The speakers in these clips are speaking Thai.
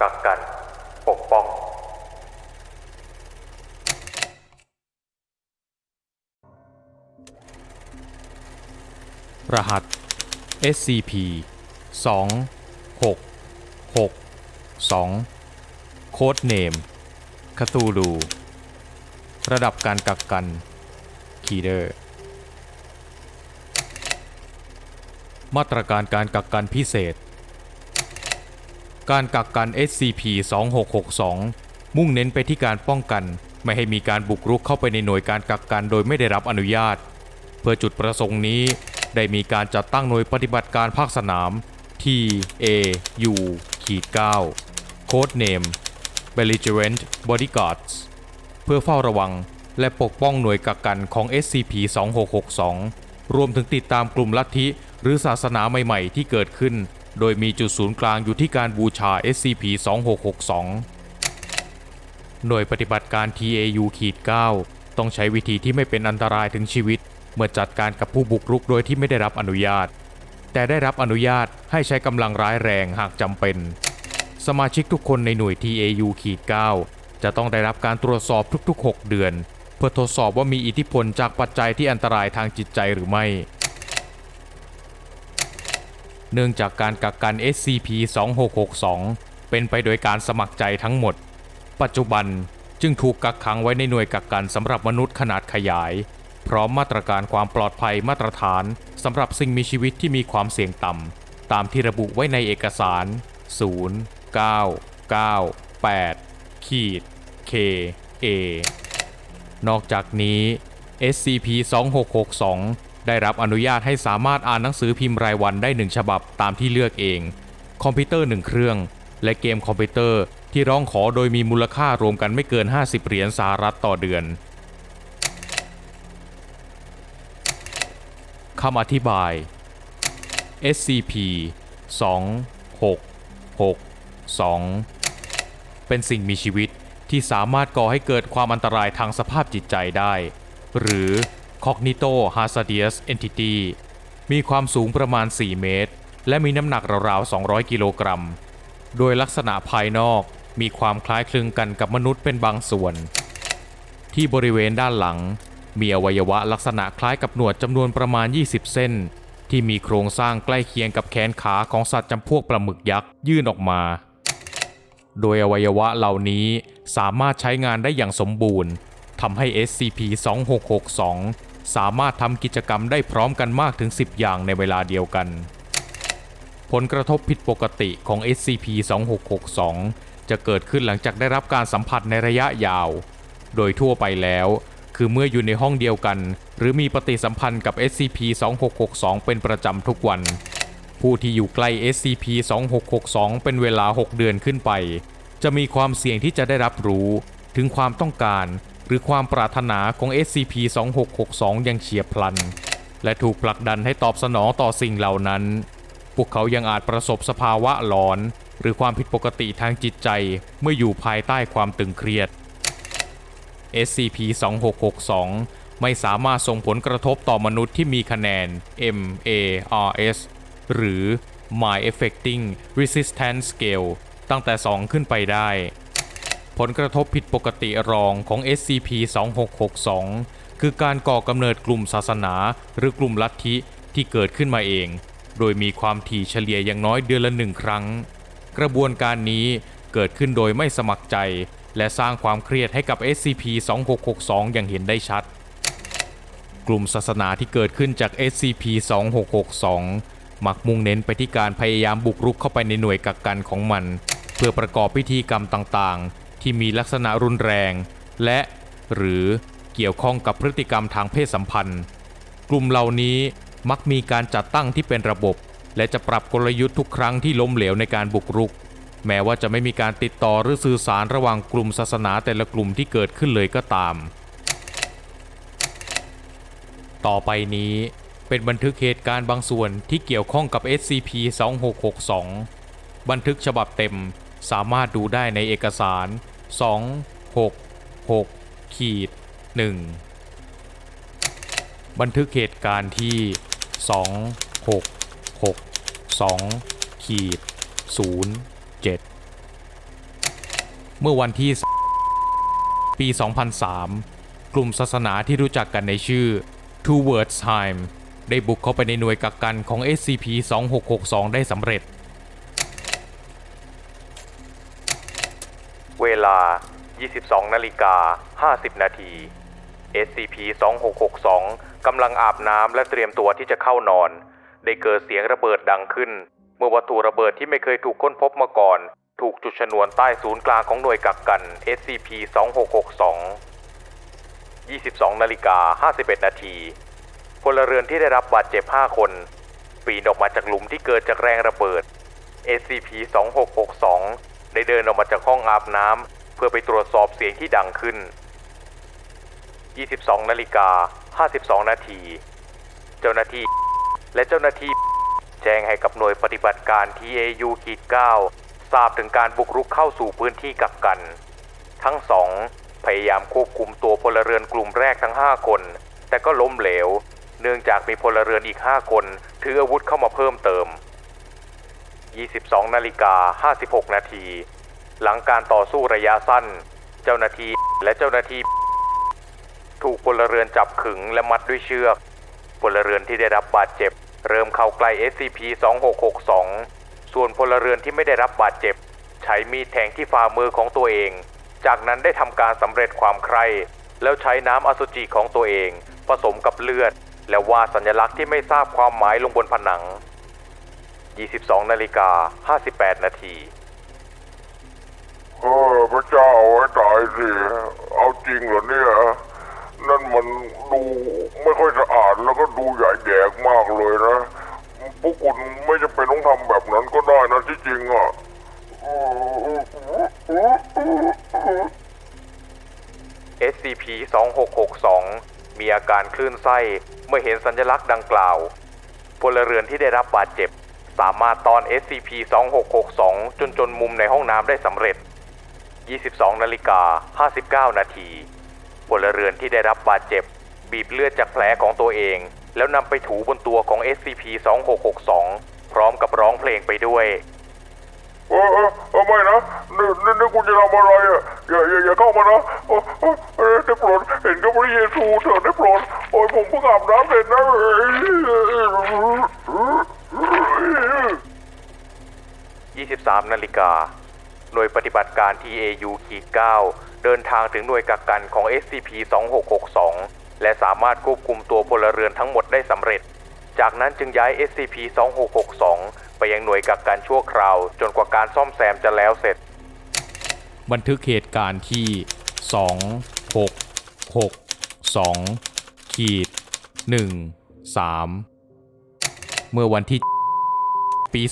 กักกัน ปกป้อง รหัส SCP 2 6 6 2 โค้ดเนมคาตูลูระดับการกักกัน คีเดอร์ มาตรการการกักกันพิเศษ การกักกัน SCP 2662 มุ่งเน้นไปที่การป้องกัน ไม่ให้มีการบุกรุกเข้าไปในหน่วยการกักกันโดยไม่ได้รับอนุญาต เพื่อจุดประสงค์นี้ ได้มีการจัดตั้งหน่วยปฏิบัติการภาคสนาม TAU-9 โค้ดเนม Belligerent Bodyguards เพื่อเฝ้าระวังและปกป้องหน่วยกักกันของ SCP-2662 รวมถึงติดตามกลุ่มลัทธิหรือศาสนาใหม่ๆ ที่เกิดขึ้น โดยมีจุดศูนย์กลางอยู่ที่การบูชา SCP-2662 หน่วยปฏิบัติการ TAU-9 ต้องใช้วิธีที่ไม่เป็นอันตรายถึงชีวิต เมื่อจัดการกับผู้บุกรุกโดยที่ไม่ได้รับอนุญาต แต่ได้รับอนุญาตให้ใช้กำลังร้ายแรงหากจำเป็น สมาชิกทุกคนในหน่วย TAU-9 จะต้องได้รับการตรวจสอบทุกๆ 6 เดือน เพื่อทดสอบว่ามีอิทธิพลจากปัจจัยที่อันตรายทางจิตใจหรือไม่ เนื่องจากการกักกัน SCP-2662 เป็นไปโดยการสมัครใจทั้งหมด ปัจจุบันจึงถูกกักขังไว้ในหน่วยกักกันสำหรับมนุษย์ขนาดขยาย พร้อมมาตรการความปลอดภัยมาตรฐานสำหรับสิ่งมีชีวิตที่มีความเสี่ยงต่ำ ตามที่ระบุไว้ในเอกสาร 0 9 9 8 ขีด K A นอกจากนี้ SCP-2662 ได้รับอนุญาตให้สามารถอ่านหนังสือพิมพ์รายวันได้หนึ่งฉบับตามที่เลือกเอง คอมพิวเตอร์หนึ่งเครื่อง และเกมคอมพิวเตอร์ที่ร้องขอโดยมีมูลค่ารวมกันไม่เกิน 50 เหรียญสหรัฐต่อเดือนคำอธิบาย SCP 2662 เป็นสิ่งมีชีวิตที่สามารถก่อให้เกิดความอันตรายทางสภาพจิตใจได้ หรือ Cognito Hazardous Entity มีความสูงประมาณ 4 เมตร และมีน้ำหนักราวๆ 200 กิโลกรัม โดยลักษณะภายนอกมีความคล้ายคลึงกันกับมนุษย์เป็นบางส่วน ที่บริเวณด้านหลัง มีอวัยวะลักษณะคล้ายกับหนวดจำนวนประมาณ 20 เส้น ที่มีโครงสร้างใกล้เคียงกับแขนขาของสัตว์จำพวกปลาหมึกยักษ์ยื่นออกมา โดยอวัยวะเหล่านี้สามารถใช้งานได้อย่างสมบูรณ์ทำให้ SCP-2662 สามารถทำกิจกรรมได้พร้อมกันมากถึง 10 อย่างในเวลาเดียวกัน ผลกระทบผิดปกติของ SCP-2662 จะเกิดขึ้นหลังจากได้รับการสัมผัสในระยะยาว โดยทั่วไปแล้ว คือเมื่ออยู่ในห้องเดียวกัน หรือมีปฏิสัมพันธ์กับ SCP-2662 เป็นประจำทุกวัน ผู้ที่อยู่ใกล้ SCP-2662 เป็นเวลา 6 เดือนขึ้นไป จะมีความเสี่ยงที่จะได้รับรู้ ถึงความต้องการ หรือความปรารถนาของ SCP-2662 อย่างเฉียบพลัน และถูกผลักดันให้ตอบสนองต่อสิ่งเหล่านั้น พวกเขายังอาจประสบสภาวะหลอน หรือความผิดปกติทางจิตใจเมื่ออยู่ภายใต้ความตึงเครียด SCP-2662 ไม่สามารถส่งผลกระทบต่อมนุษย์ที่มีคะแนน MARS หรือ My Affecting Resistance Scale ตั้งแต่ 2 ขึ้นไปได้ ผลกระทบผิดปกติรองของ SCP-2662 คือการก่อกำเนิดกลุ่มศาสนาหรือกลุ่มลัทธิที่เกิดขึ้นมาเอง โดยมีความถี่เฉลี่ยอย่างน้อยเดือนละหนึ่งครั้ง กระบวนการนี้เกิดขึ้นโดยไม่สมัครใจ และสร้างความเครียดให้กับ SCP-2662 อย่างเห็นได้ชัด กลุ่มศาสนาที่เกิดขึ้นจาก SCP-2662 มักมุ่งเน้นไปที่การพยายามบุกรุกเข้าไปในหน่วยกักกันของมัน เพื่อประกอบพิธีกรรมต่างๆ ที่มีลักษณะรุนแรง และหรือเกี่ยวข้องกับพฤติกรรมทางเพศสัมพันธ์ กลุ่มเหล่านี้มักมีการจัดตั้งที่เป็นระบบ และจะปรับกลยุทธ์ทุกครั้งที่ล้มเหลวในการบุกรุก แม้ว่าจะไม่มีการติดต่อหรือสื่อสารระหว่างกลุ่มศาสนาแต่ละกลุ่มที่เกิดขึ้นเลยก็ตาม ต่อไปนี้เป็นบันทึกเหตุการณ์บางส่วนที่เกี่ยวข้องกับ SCP-2662 บันทึกฉบับเต็มสามารถดูได้ในเอกสาร 266ขีด1บันทึกเหตุการณ์ที่ 2662ขีด07 เมื่อวันที่ ปี 2003 กลุ่มศาสนาที่รู้จักกันในชื่อ Towards Time ได้บุกเข้าไปในหน่วยกักกันของ SCP-2662 ได้สำเร็จ เวลา 22 นาฬิกา 50 นาที SCP-2662 กำลังอาบน้ำและเตรียมตัวที่จะเข้านอน ได้เกิดเสียงระเบิดดังขึ้น เมื่อวัตถุระเบิดที่ไม่เคยถูกค้นพบมาก่อน ถูกจุดชนวนใต้ศูนย์กลางของหน่วยกักกัน SCP-2662 22 นาฬิกา 51 นาทีพลเรือนที่ได้รับบาดเจ็บ 5 คน ปีนออกมาจากหลุมที่เกิดจากแรงระเบิด SCP-2662 ได้เดินออกมาจากห้องอาบน้ำเพื่อไปตรวจสอบเสียงที่ดังขึ้น 22นาฬิกา52 นาที เจ้าหน้าที่ และเจ้าหน้าที่แจ้งให้กับหน่วยปฏิบัติการ TAU-9 ทราบถึงการบุกรุกเข้าสู่พื้นที่กักกัน ทั้งสองพยายามควบคุมตัวพลเรือนกลุ่มแรกทั้ง 5 คน แต่ก็ล้มเหลว เนื่องจากมีพลเรือนอีก 5 คน ถืออาวุธเข้ามาเพิ่มเติม 22นาฬิกา56 นาที หลังการต่อสู้ระยะสั้น เจ้าหน้าที่และเจ้าหน้าที่ ถูกพลเรือนจับขึงและมัดด้วยเชือกพลเรือนที่ได้รับบาดเจ็บ เริ่มเข้าใกล้ SCP-2662 ส่วนพลเรือนที่ไม่ได้รับบาดเจ็บ ใช้มีดแทงที่ฝ่ามือของตัวเอง จากนั้นได้ทำการสำเร็จความใคร่แล้วใช้น้ำอสุจิของตัวเอง ผสมกับเลือด และวาดสัญลักษณ์ที่ไม่ทราบความหมายลงบนผนัง 22นาฬิกา58นาทีเออพระเจ้าให้ตายสิเอาจริงเหรอเนี่ย นั่นมันดูไม่ค่อยสะอาดแล้วก็ดูใหญ่แดกมากเลยนะพวกคุณไม่จำเป็นต้องทำแบบนั้นก็ได้นะที่จริงอะ SCP-2662 มีอาการคลื่นไส้เมื่อเห็นสัญลักษณ์ดังกล่าวพลเรือนที่ได้รับบาดเจ็บ สามารถตอน SCP-2662 จนจนมุมในห้องน้ำได้สำเร็จ 22นาฬิกา59 นาทีพลเรือนที่ได้รับบาดเจ็บ บีบเลือดจากแผลของตัวเอง แล้วนำไปถูบนตัวของ SCP-2662 พร้อมกับร้องเพลงไปด้วยเออเออเออไม่นะนี่นี่นี่คุณจะทำอะไรอะอย่าอย่าอย่าเข้ามานะเออเออเออได้โปรดเห็นกับพระเยซูเถอะได้โปรดโอ้ยผมเพิ่งอาบน้ำเสร็จนะ 23นาฬิกา หน่วยปฏิบัติการ TAU ขีด9เดินทางถึงหน่วยกักกันของ SCP-2662 และสามารถควบคุมตัวพลเรือนทั้งหมดได้สำเร็จ จากนั้นจึงย้าย SCP-2662 ไปยังหน่วยกักกันชั่วคราว จนกว่าการซ่อมแซมจะแล้วเสร็จ บันทึกเหตุการณ์ที่ 2 6 6 2 ขีด 1 3 เมื่อวันที่ ปี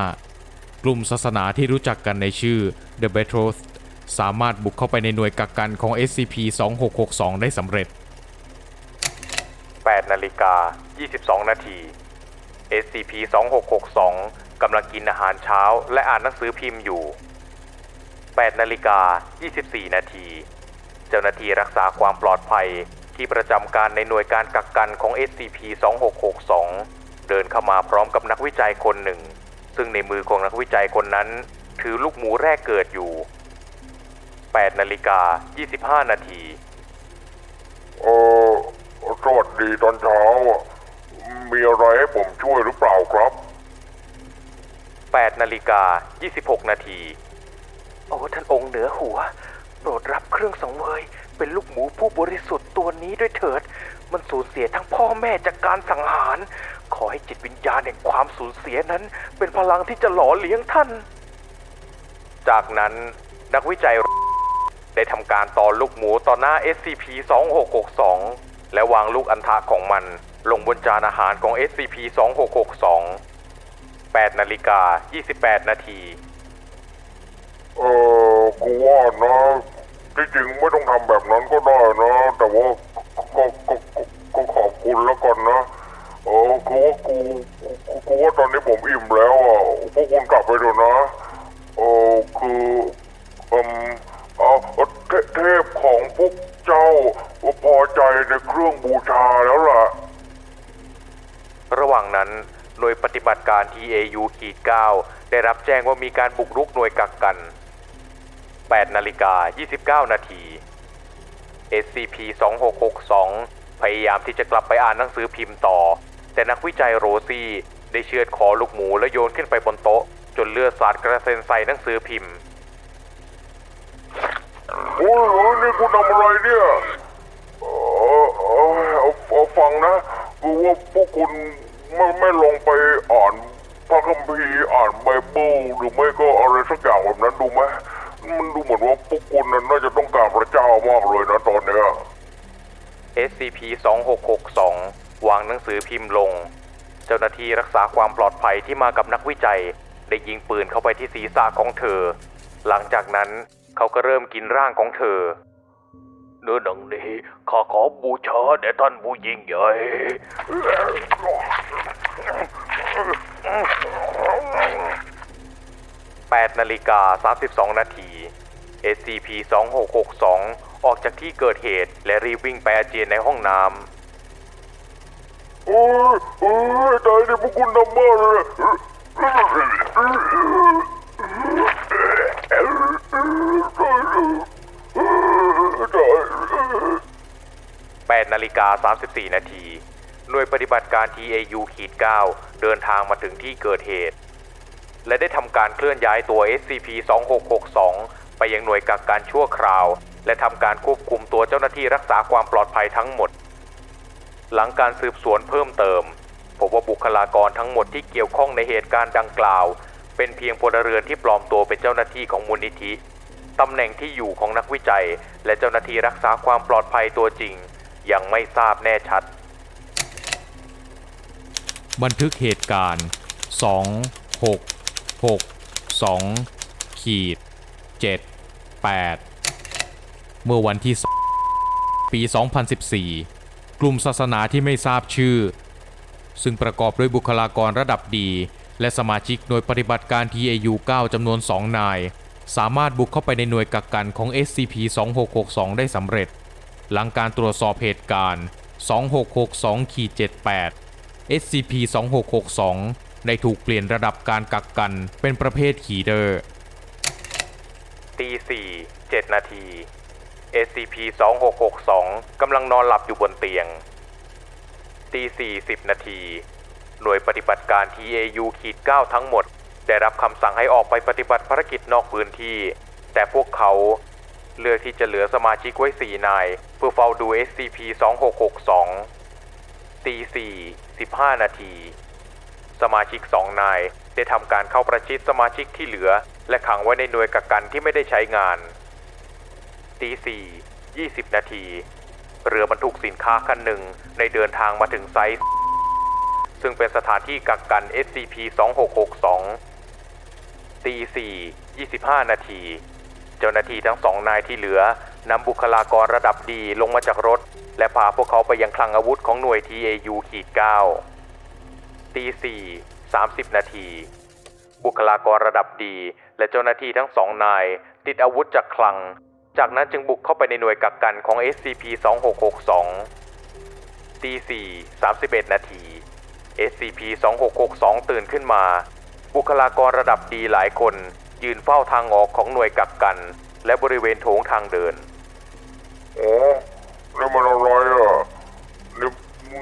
2005 กลุ่มศาสนาที่รู้จักกันในชื่อ The Betrothed สามารถบุกเข้าไปในหน่วยกักกันของ SCP-2662 ได้สำเร็จ 8นาฬิกา 22 นาที SCP-2662 กำลังกินอาหารเช้าและอ่านหนังสือพิมพ์อยู่ 8นาฬิกา 24 นาที เจ้าหน้าที่รักษาความปลอดภัยที่ประจำการในหน่วยการกักกันของ SCP-2662 เดินเข้ามาพร้อมกับนักวิจัยคนหนึ่ง ซึ่งในมือของนักวิจัยคนนั้น ถือลูกหมูแรกเกิดอยู่ 8นาฬิกา25 นาทีเออสวัสดีตอนเช้าอะมีอะไรให้ผมช่วยหรือเปล่าครับ 8นาฬิกา26 นาที โอ้ท่านองค์เหนือหัว โปรดรับเครื่องสังเวยเป็นลูกหมูผู้บริสุทธิ์ตัวนี้ด้วยเถิด มันสูญเสียทั้งพ่อแม่จากการสังหาร ขอให้จิตวิญญาณแห่งความสูญเสียนั้น เป็นพลังที่จะหล่อเลี้ยงท่าน จากนั้นนักวิจัยได้ทำการต่อลูกหมูต่อหน้า SCP-2662 และวางลูกอันทะของมัน ลงบนจานอาหารของ SCP-2662 8นาฬิกา 28 นาที เออกูว่านะที่จริงไม่ต้องทำแบบนั้นก็ได้นะ แต่ว่าก็ก็ก็ก็ขอบคุณแล้วกันนะ เออคือว่ากูกูกูว่าตอนนี้ผมอิ่มแล้วอะพวกคุณกลับไปเถอะนะเออคืออืมเออเทเทพของพวกเจ้าพอใจในเครื่องบูชาแล้วล่ะ ระหว่างนั้นหน่วยปฏิบัติการ TAU ขีด9ได้รับแจ้งว่ามีการบุกรุกหน่วยกักกัน 8 นาฬิกา 29 นาที SCP-2662 พยายามที่จะกลับไปอ่านหนังสือพิมพ์ต่อ แต่นักวิจัยโรซี่ได้เชือดคอลูกหมูและโยนขึ้นไปบนโต๊ะ จนเลือดสาดกระเซ็นใส่หนังสือพิมพ์ โอ้ยเอ้ยนี่คุณทำอะไรเนี่ยเออเออเอาเอาฟังนะคือว่าพวกคุณไม่ไม่ลงไปอ่านพระคัมภีร์อ่านไบเบิลหรือไม่ก็อะไรสักอย่างแบบนั้นดูไหมมันดูเหมือนว่าพวกคุณน่ะน่าจะต้องการพระเจ้ามากเลยนะตอนเนี้ย SCP-2662 วางหนังสือพิมพ์ลง เจ้าหน้าที่รักษาความปลอดภัยที่มากับนักวิจัย ได้ยิงปืนเข้าไปที่ศีรษะของเธอ หลังจากนั้นเขาก็เริ่มกินร่างของเธอเนื้อหนังนี้ข้าขอบูชาแด่ท่านผู้ยิ่งใหญ่8นาฬิกา32 นาที SCP-2662 ออกจากที่เกิดเหตุและรีบวิ่งไปอาเจียนในห้องน้ำ โอ้ยโอ้ยตายดิพวกคุณทำบ้าเลยตาย8นาฬิกา 34 นาที หน่วยปฏิบัติการ TAU ขีด9เดินทางมาถึงที่เกิดเหตุ และได้ทำการเคลื่อนย้ายตัว SCP-2662 ไปยังหน่วยกักกันชั่วคราว และทำการควบคุมตัวเจ้าหน้าที่รักษาความปลอดภัยทั้งหมด หลังการสืบสวนเพิ่มเติมพบว่าบุคลากรทั้งหมดที่เกี่ยวข้องในเหตุการณ์ดังกล่าว เป็นเพียงพลเรือนที่ปลอมตัวเป็นเจ้าหน้าที่ของมูลนิธิตำแหน่งที่อยู่ของนักวิจัย และเจ้าหน้าที่รักษาความปลอดภัยตัวจริง ยังไม่ทราบแน่ชัด บันทึกเหตุการณ์ 2 6 6 2 ขีด 7 8 เมื่อวันที่ ปี 2014 กลุ่มศาสนาที่ไม่ทราบชื่อ ซึ่งประกอบด้วยบุคลากรระดับดี และสมาชิกหน่วยปฏิบัติการ TAU 9 จำนวน 2 นาย สามารถบุกเข้าไปในหน่วยกักกันของ SCP-2662 ได้สำเร็จ หลังการตรวจสอบเหตุการณ์ 2662-78 SCP-2662 ได้ถูกเปลี่ยนระดับการกักกันเป็นประเภทขีเดอร์ตีสี่เจ็ดนาที SCP-2662 กำลังนอนหลับอยู่บนเตียง ตีสี่สิบนาที หน่วยปฏิบัติการ TAU ขีด9ทั้งหมด ได้รับคำสั่งให้ออกไปปฏิบัติภารกิจนอกพื้นที่ แต่พวกเขาเลือกที่จะเหลือสมาชิกไว้สี่นาย เพื่อเฝ้าดู SCP-2662 ตีสี่สิบห้านาที สมาชิกสองนาย ได้ทำการเข้าประชิดสมาชิกที่เหลือ และขังไว้ในหน่วยกักกันที่ไม่ได้ใช้งาน ตีสี่ยี่สิบนาที เรือบรรทุกสินค้าคันหนึ่งในเดินทางมาถึงไซต์ซึ่งเป็นสถานที่กักกัน SCP-2662 ตีสี่ยี่สิบห้านาที เจ้าหน้าที่ทั้งสองนายที่เหลือนำบุคลากรระดับดีลงมาจากรถ และพาพวกเขาไปยังคลังอาวุธของหน่วย TAU ขีด9ตีสี่สามสิบนาที บุคลากรระดับดี และเจ้าหน้าที่ทั้งสองนาย ติดอาวุธจากคลัง จากนั้นจึงบุกเข้าไปในหน่วยกักกันของ SCP-2662 ตีสี่สามสิบเอ็ดนาที SCP-2662 ตื่นขึ้นมา บุคลากรระดับดีหลายคน ยืนเฝ้าทางออกของหน่วยกักกัน และบริเวณโถงทางเดินโอ้นี่มันอะไรอะนี่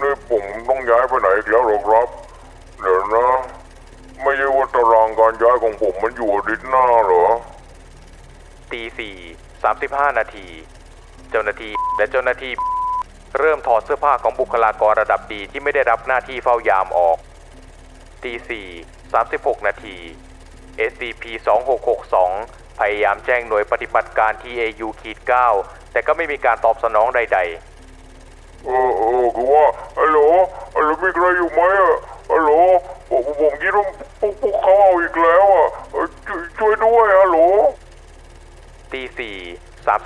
นี่ผมต้องย้ายไปไหนอีกแล้วเหรอครับเดี๋ยวนะ ไม่ใช่ว่าตารางการย้ายของผมมันอยู่อาทิตย์หน้าเหรอตีสี่ สามสิบห้านาที เจ้าหน้าที่และเจ้าหน้าที่ เริ่มถอดเสื้อผ้าของบุคลากรระดับดีที่ไม่ได้รับหน้าที่เฝ้ายามออกตีสี่สามสิบหกนาที SCP-2662 พยายามแจ้งหน่วยปฏิบัติการ TAU ขีด9แต่ก็ไม่มีการตอบสนองใดเออเออ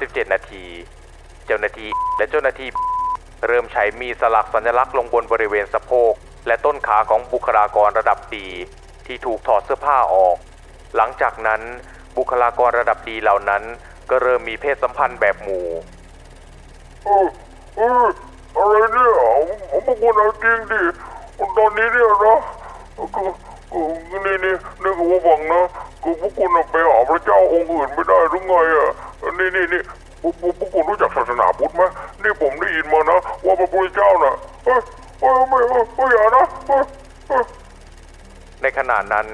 37 นาที เจ้าหน้าที่และเจ้าหน้าที่เริ่มใช้มีสลักสัญลักษณ์ลงบนบริเวณสะโพก และต้นขาของบุคลากรระดับดี ที่ถูกถอดเสื้อผ้าออก หลังจากนั้นบุคลากรระดับดีเหล่านั้น ก็เริ่มมีเพศสัมพันธ์แบบหมู่เออเอออะไรเนี่ยผมพวกคุณเอาจริงดิตอนนี้เนี่ยนะก็อคืนี่นี่นี่คือว่าฟังนะคืพวกคุณไปหาพระเจ้าองค์อื่นไม่ได้หรือไงอะนี่นี่นี่ นขณะนั้น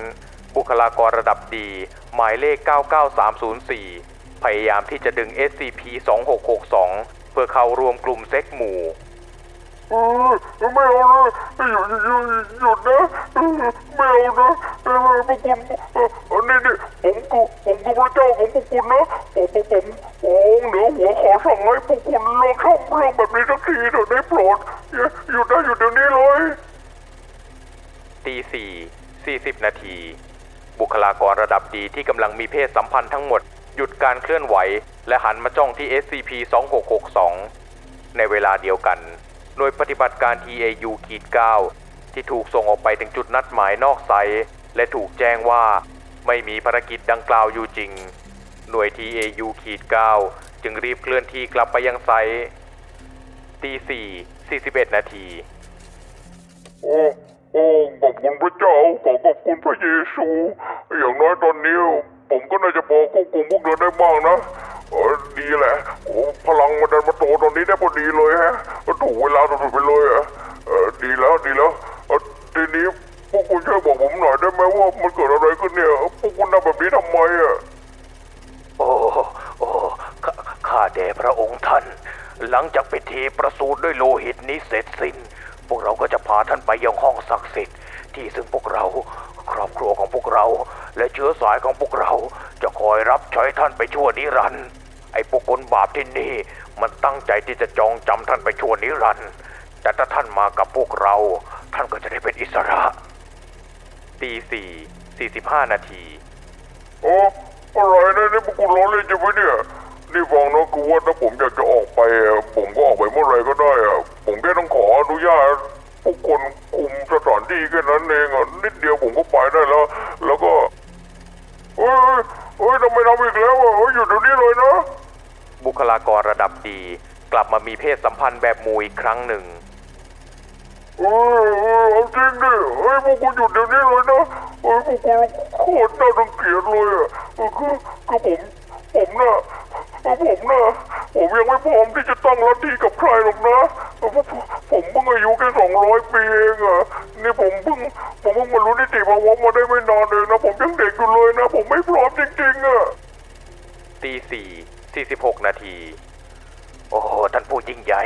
บุคลากรระดับดีหมายเลข 99304 พยายามที่จะดึง SCP-2662 เพื่อเข้ารวมกลุ่มเซ็กหมู่เออไม่เอานะหยุดหยุดหยุดนะเออไม่เอานะเออพวกคุณเออเออนี่นี่ผมกูผมกูพระเจ้าของพวกคุณนะผมผมผมโอ้เหนือหัวขอสั่งให้พวกคุณเลิกทำเรื่องแบบนี้สักทีเถอะได้โปรดอย่าหยุดนะหยุดเดี๋ยวนี้เลยตีสี่ สี่สิบนาที บุคลากรระดับดีที่กำลังมีเพศสัมพันธ์ทั้งหมด หยุดการเคลื่อนไหว และหันมาจ้องที่ SCP-2662 ในเวลาเดียวกัน หน่วยปฏิบัติการ TAU-9 ที่ถูกส่งออกไปถึงจุดนัดหมายนอกไซต์และถูกแจ้งว่าไม่มีภารกิจดังกล่าวอยู่จริง หน่วย TAU-9 จึงรีบเคลื่อนที่กลับไปยังไซต์ตีสี่สี่สิบเอ็ดนาที โอ้ โอ้ขอบคุณพระเจ้า ขอขอบคุณพระเยซู อย่างน้อยตอนนี้ ผมก็น่าจะพอควบคุมพวกเดินได้บ้างนะเออดีแหละ โอ้พลังมันดันมาโตตอนนี้ได้พอดีเลยฮะถูกเวลาสุดๆไปเลยอะเออดีแล้วดีแล้วเออทีนี้พวกคุณช่วยบอกผมหน่อยได้ไหมว่ามันเกิดอะไรขึ้นเนี่ย พวกคุณทำแบบนี้ทำไมอะโอ้โอ้ข้าข้าแด่พระองค์ท่าน หลังจากพิธีประสูติด้วยโลหิตนี้เสร็จสิ้น พวกเราก็จะพาท่านไปยังห้องศักดิ์สิทธิ์ที่ซึ่งพวกเราครอบครัวของพวกเรา และเชื้อสายของพวกเรา จะคอยรับใช้ท่านไปชั่วนิรันดร์ไอ้พวกคนบาปที่นี่ มันตั้งใจที่จะจองจำท่านไปชั่วนิรันดร์แต่ถ้าท่านมากับพวกเรา ท่านก็จะได้เป็นอิสระตีสี่สี่สิบห้านาทีโอ้อะไรนะนี่พวกคุณล้อเล่นใช่ไหมเนี่ยนี่ฟังนะคือว่าถ้าผมอยากจะออกไปอะผมก็ออกไปเมื่อไหรก็ได้อะ ผมแค่ต้องขออนุญาตพวกคนคุมสถานที่แค่นั้นเองอะนิดเดียวผมก็ไปได้แล้ว แล้วก็เฮ้ยเฮ้ยทำไมทำอีกแล้วอะเฮ้ยหยุดเดี๋ยวนี้เลยนะ บุคลากรระดับดี กลับมามีเพศสัมพันธ์แบบหมูอีกครั้งหนึ่ง เออเออเอาจริงดิเฮ้ยพวกคุณหยุดเดี๋ยวนี้เลยนะเฮ้ยพวกคุณโคตรน่ารังเกียจเลยอะเออคือคือผม ผมน่ะเออผมน่ะผมยังไม่พร้อมที่จะตั้งลัทธิกับใครหรอกนะเออ ผมผมเพิ่งอายุแค่สองร้อยปีเองอะนี่ผมเพิ่งผมเพิ่งมารู้นิติภาวะมาได้ไม่นานเองนะผมยังเด็กอยู่เลยนะ ผมไม่พร้อมจริงๆอะตีสี่สี่สิบหกนาที โอ้โหท่านผู้ยิ่งใหญ่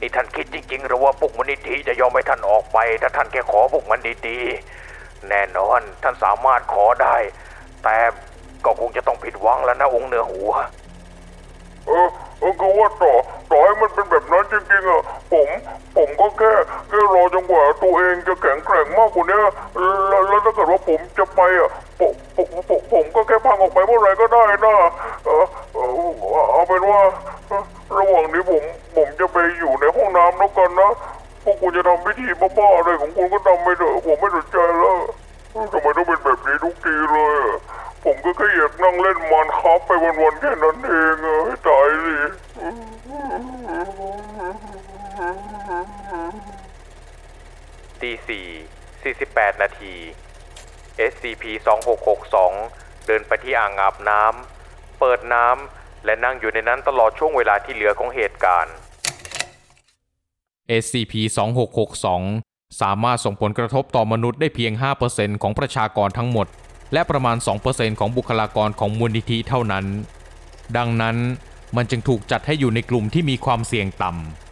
นี่ท่านคิดจริงๆหรือว่าพวกมนิธิจะยอมให้ท่านออกไป ถ้าท่านแค่ขอพวกมันดีๆแน่นอนท่านสามารถขอได้ แต่ก็คงจะต้องผิดหวังแล้วนะองค์เหนือหัว เออเออก็ว่าต่อต่อให้มันเป็นแบบนั้นจริงๆอะ ผม ผมก็แค่แค่รอจนกว่าตัวเองจะแข็งแกร่งมากกว่านี้แล้วแล้วถ้าเกิดว่าผมจะไปอะผมผมผมผมก็แค่พังออกไปเมื่อไหรก็ได้นะเออเออเอาเป็นว่า ระหว่างนี้ผมผมจะไปอยู่ในห้องน้ำแล้วกันนะพวกคุณจะทำพิธีบ้าๆอะไรของคุณก็ทำไปเถอะผมไม่สนใจแล้วทำไมต้องเป็นแบบนี้ทุกทีเลยอะผมก็แค่อยากนั่งเล่นมันครับไปวันๆแค่นั้นเองอะให้ตายสิ ตีสี่สี่สิบแปดนาที SCP 2662เดินไปที่อ่างอาบน้ำ เปิดน้ำ และนั่งอยู่ในนั้นตลอดช่วงเวลาที่เหลือของเหตุการณ์ SCP-2662 สามารถส่งผลกระทบต่อมนุษย์ได้เพียง 5%ของประชากรทั้งหมด และประมาณ 2%ของบุคลากรของมูลนิธิเท่านั้น ดังนั้นมันจึงถูกจัดให้อยู่ในกลุ่มที่มีความเสี่ยงต่ำ